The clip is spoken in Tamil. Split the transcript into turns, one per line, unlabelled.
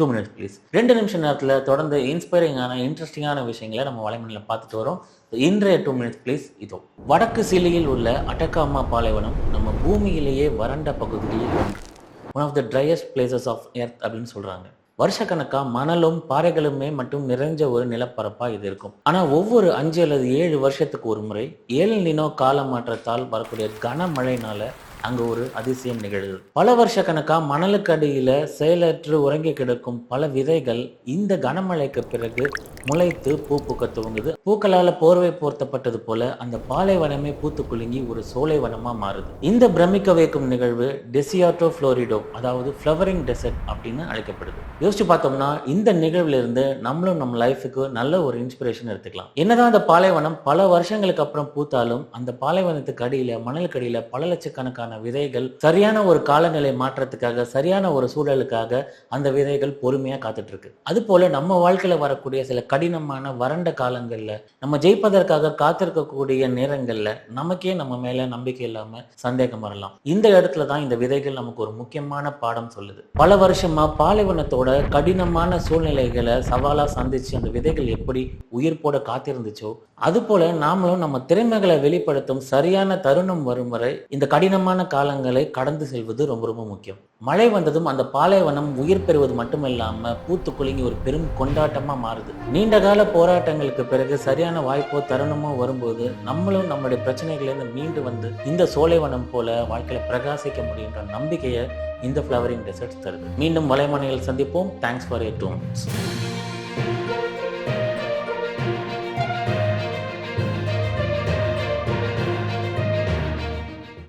டூ மினிட்ஸ் ப்ளீஸ் ரெண்டு நிமிஷம் நேரத்தில் தொடர்ந்து இன்ஸ்பைரிங்கான இன்ட்ரெஸ்டிங்கான விஷயங்களை நம்ம வலைமணியில் பார்த்துட்டு வரோம். இன்றைய டூ மினிட்ஸ் ப்ளீஸ் இதோ. வடக்கு சிலியில் உள்ள அட்டக்காமா பாலைவனம் நம்ம பூமியிலேயே வறண்ட பகுதிகளில் ஒன்று. One of the driest places of earth அப்படின்னு சொல்கிறாங்க வருஷக்கணக்காக மணலும் பாறைகளுமே மட்டும் நிறைஞ்ச ஒரு நிலப்பரப்பாக இது இருக்கும். ஆனால் ஒவ்வொரு அஞ்சு அல்லது ஏழு வருஷத்துக்கு ஒரு முறை ஏழு நினோ கால மாற்றத்தால் வரக்கூடிய கனமழையினால அங்க ஒரு அதிசயம் நிகழ்வு பல வருஷ கணக்கா மணலுக்கு அடியில செயலற்று உறங்கி கிடக்கும் பல விதைகள் இந்த கனமழைக்கு பிறகு முளைத்து பூ பூக்க துவங்குது. பூக்களால போர்வை போர்த்தப்பட்டது போல அந்த பாலைவனமே பூத்து குலுங்கி ஒரு சோலைவனமா மாறுது. இந்த பிரமிக்க வைக்கும் நிகழ்வு டெசியாட்டோ ஃப்ளோரிடோ அதாவது ஃப்ளவரிங் டெசர்ட் அப்படின்னு அழைக்கப்படுது. யோசிச்சு பார்த்தோம்னா இந்த நிகழ்வுல இருந்து நம்மளும் நம்ம லைஃபுக்கு நல்ல ஒரு இன்ஸ்பிரேஷன் எடுத்துக்கலாம். என்னதான் அந்த பாலைவனம் பல வருஷங்களுக்கு அப்புறம் பூத்தாலும் அந்த பாலைவனத்துக்கு அடியில மணலுக்கு அடியில பல லட்சக்கணக்கான விதைகள் சரியான ஒரு காலநிலை மாற்றத்துக்காக சரியான ஒரு சூழலுக்காக அந்த விதைகள் பொறுமையா காத்துட்ருக்கு. அது போல நம்ம வாழ்க்கையில வரக்கூடிய சில கடினமான வறண்ட காலங்களில் நம்ம ஜெயிப்பதற்காக காத்திருக்கக்கூடிய நேரங்களில் நமக்கே நம்ம மேல நம்பிக்கை இல்லாமல் சந்தேகம் வரலாம். இந்த இடத்துல தான் இந்த விதைகள் நமக்கு ஒரு முக்கியமான பாடம் சொல்லுது. பல வருஷமா பாலைவனத்தோட கடினமான சூழ்நிலைகளை சவாலா சந்திச்சு அந்த விதைகள் எப்படி உயிர் போட காத்திருந்துச்சோ அது போல நாமளும் நம்ம திறமைகளை வெளிப்படுத்தும் சரியான தருணம் வரும் வரை இந்த கடினமான காலங்களை கடந்து செல்வது ரொம்ப ரொம்ப முக்கியம். மழை வந்ததும் அந்த பாலைவனம் உயிர் பெறுவது மட்டுமில்லாம பூத்து குலுங்கி ஒரு பெரும் கொண்டாட்டமா மாறுது. நீண்ட கால போராட்டங்களுக்கு பிறகு சரியான வாய்ப்போ தருணமோ வரும்போது நம்மளும் நம்மளுடைய பிரச்சனைகளிலிருந்து மீண்டு வந்து இந்த சோலைவனம் போல வாழ்க்கையில பிரகாசிக்க முடியுன்ற நம்பிக்கையை இந்த ஃப்ளவரிங் டெசர்ட்ஸ் தருது. மீண்டும் வலைமனையில் சந்திப்போம். Thanks for A two